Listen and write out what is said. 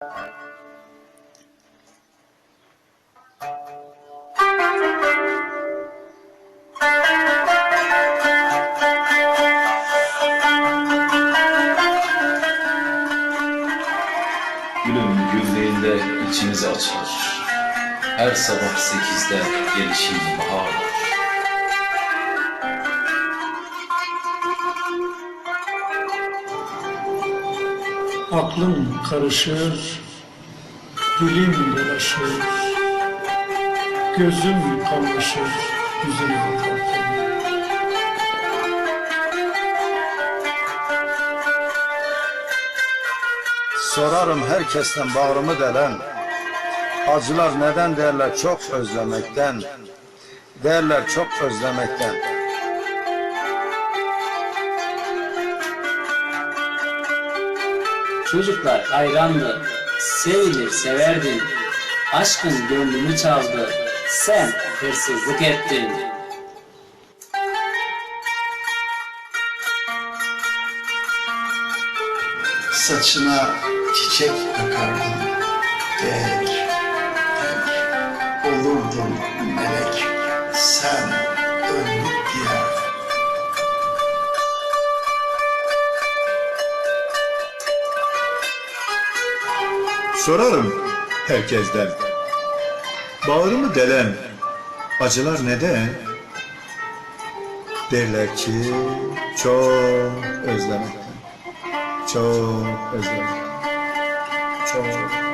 Gülüm güldüğünde içimiz açılır. Her sabah sekizde gelişim bahardır. Aklım karışır, dilim dolaşır, gözüm kamaşır yüzüne bakarken. Sorarım herkesten bağrımı delen Acılar neden derler çok özlemekten Derler çok özlemekten Çocuklar hayrandı, sevilir severdin. Aşkın gönlümü çaldı, sen hırsızlık ettin. Saçına çiçek takardım Değer, değer Olurdum melek Sen Sorarım herkesten. Bağrımı delen acılar neden? Derler ki çok özlemekten. Çok özlemekten. Çok